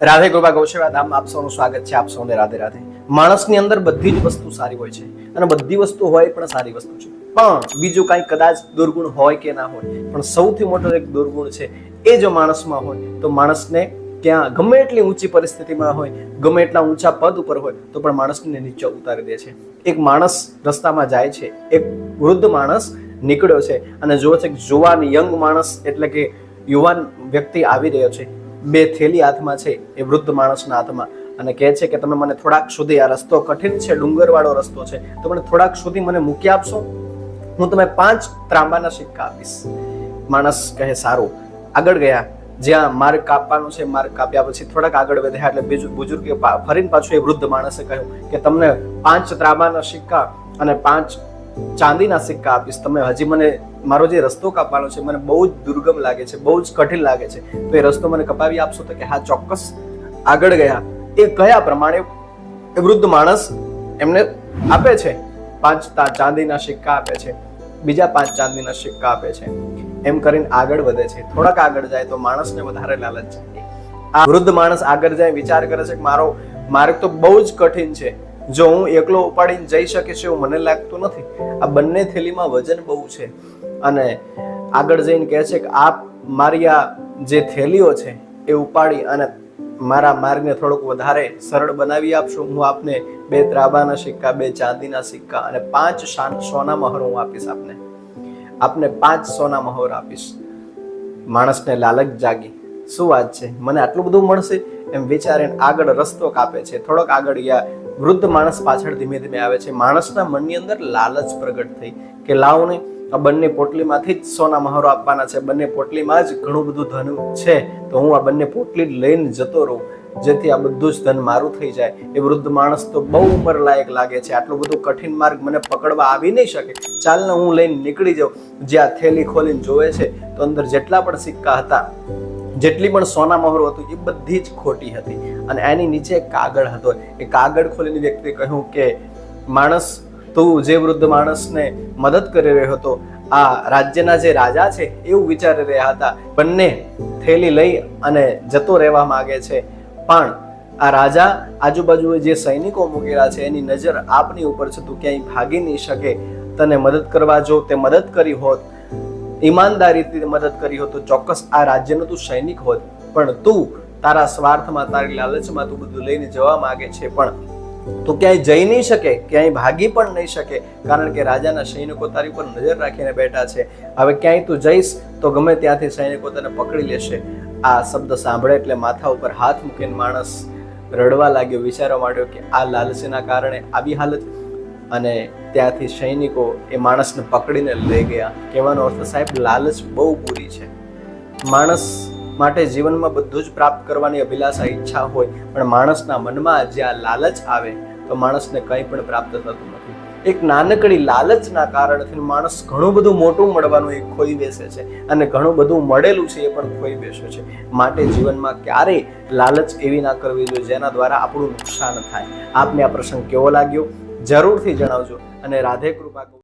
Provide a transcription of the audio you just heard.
રાધે ગોપા ગૌસેવા ધામ આપ સૌનું સ્વાગત છે, આપ સૌને રાધે રાધે. માણસની અંદર બધી જ વસ્તુ સારી હોય છે અને બધી વસ્તુ હોય પણ સારી વસ્તુ છે. પણ બીજું કાંઈ કદાચ દુર્ગુણ હોય કે ના હોય, પણ સૌથી મોટો એક દુર્ગુણ છે, એ જો માણસમાં હોય, તો માણસને ત્યાં ગમે એટલી ઊંચી પરિસ્થિતિમાં હોય, ગમે એટલા ઊંચા પદ ઉપર હોય, તો પણ માણસને નીચે ઉતારી દે છે. એક માણસ રસ્તામાં જાય છે, એક વૃદ્ધ માણસ નીકળ્યો છે અને જુઓ છે જુવાન યંગ માણસ એટલે કે યુવાન વ્યક્તિ આવી રહ્યો છે. બે થેલી હાથમાં છે, એ વૃદ્ધ માણસના હાથમાં. અને કહે છે કે તમે મને થોડાક સુધી આ રસ્તો કઠિન છે, ડુંગરવાળો રસ્તો છે, તો મને થોડાક સુધી મને મૂકી આપશો? હું તમે પાંચ ત્રાંબાના સિક્કા આપીશ. માણસ કહે, સારું. આગળ ગયા. જ્યાં માર્ગ કાપવાનો છે, માર્ગ કાપ્યા પછી થોડાક આગળ વધ્યા એટલે બીજું બુજુર્ગે ફરીને પાછું એ વૃદ્ધ માણસે કહ્યું કે, તમને પાંચ ત્રાંબાના સિક્કા અને પાંચ ચાંદીના સિક્કા આપીશ. તમે હજી મને મારો જે રસ્તો કાપવાનો છે, મને બહુ જ દુર્ગમ લાગે છે, બહુ જ કઠિન લાગે છે. તો એ રસ્તો મને કપાવી આપશો તો કે હા, ચોક્કસ આગળ ગયા. એ કયા પ્રમાણે એ વૃદ્ધ માણસ એમને આપે છે. પાંચ ચાંદીના સિક્કા આપે છે. બીજા પાંચ ચાંદીના સિક્કા આપે છે. એમ કરીને આગળ વધે છે. થોડાક આગળ જાય તો માણસને વધારે લાલચ આ વૃદ્ધ માણસ આગળ જાય, વિચાર કરે છે કે મારો માર્ગ તો બહુ જ કઠિન છે. જો હું એકલો ઉપાડીને જઈ શકીશ એવું મને લાગતું નથી, આ બંને થેલીમાં વજન બહુ છે. અને આગળ જઈને કહે છે કે આપ મારી આ જે થેલીઓ છે એ ઉપાડી અને મારા માર્ગને થોડોક વધારે સરળ બનાવી આપશો. હું આપને બે ત્રાબાના સિક્કા, બે ચાંદીના સિક્કા અને પાંચ સોના મહોર હું આપીશ આપને. આપને પાંચ સોના મહોર આપીશ. માણસને લાલચ જાગી. શું વાત છે? મને આટલું બધું મળશે? એમ વિચારીને આગળ રસ્તો કાપે છે. થોડોક આગળ ગયા વૃદ્ધ માણસ પાછળ ધીમે ધીમે આવે છે. માણસના મનની અંદર લાલચ પ્રગટ થઈ કે લાવને આ બંને પોટલીમાંથી જ સોના મહારો આપવાના છે. બંને પોટલીમાં જ ઘણું બધું ધન છે. તો હું આ બંને પોટલી લઈને જતો રહું. જેથી આ બધું જ ધન મારું થઈ જાય. એ વૃદ્ધ માણસ તો બહુ ઉંમર લાયક લાગે છે. આટલું બધું કઠિન માર્ગ મને પકડવા આવી નહીં શકે. ચાલને હું લઈને નીકળી જાઉં. જ્યાં થેલી ખોલીને જોવે છે, તો અંદર જેટલા પણ સિક્કા હતા જેટલી પણ સોના મહોરો હતું એ બધી જ ખોટી હતી. અને એની નીચે કાગળ હતો. એ કાગળ ખોલીને વ્યક્તિએ કહ્યું કે, માણસ, તું જે વૃદ્ધ માણસને મદદ કરી રહ્યો હતો, આ રાજ્યના જે રાજા છે એવું વિચારી રહ્યા હતા. બંને થેલી લઈ અને જતો રહેવા માંગે છે. પણ આ રાજા આજુબાજુ જે સૈનિકો મૂકેલા છે, એની નજર આપની ઉપર છે. તું ક્યાંય ભાગી નહીં શકે. તને મદદ કરવા જો તે મદદ કરી હોત ઈમાનદારીથી મદદ કરી હોત તો ચોક્કસ આ રાજ્યનો તું સૈનિક હોત. પણ તું તારા સ્વાર્થમાં, તારી લાલચમાં તું બધું લઈને જવા માંગે છે પણ તું ક્યાંય જઈ નહીં શકે, ક્યાંય ભાગી પણ નહીં શકે, કારણ કે રાજાના સૈનિકો તારી પર નજર રાખીને બેઠા છે. હવે ક્યાંય તું જઈશ તો ગમે ત્યાંથી સૈનિકો તને પકડી લેશે. આ શબ્દ સાંભળે એટલે માથા ઉપર હાથ મૂકીને માણસ રડવા લાગ્યો, વિચારવા માંડ્યો કે આ લાલચના કારણે આવી હાલત અને ત્યાંથી સૈનિકો એ માણસને પકડીને લઈ ગયા. કહેવાનો અર્થ સાહેબ, લાલચ બહુ બુરી છે. માણસ માટે જીવનમાં બધું જ પ્રાપ્ત કરવાની અભિલાષા, ઈચ્છા હોય, પણ માણસના મનમાં જ્યાં લાલચ આવે, તો માણસને કંઈ પણ પ્રાપ્ત થતું નથી. એક નાનકડી લાલચના કારણથી માણસ ઘણું બધું મોટું મળવાનું એ ખોઈ બેસે છે અને ઘણું બધું મળેલું છે એ પણ ખોઈ બેસે છે. માટે જીવનમાં ક્યારેય લાલચ એવી ના કરવી જોઈએ જેના દ્વારા આપણું નુકસાન થાય. આપને આ પ્રસંગ કેવો લાગ્યો? જરૂરથી જણાવજો. અને રાધે કૃપા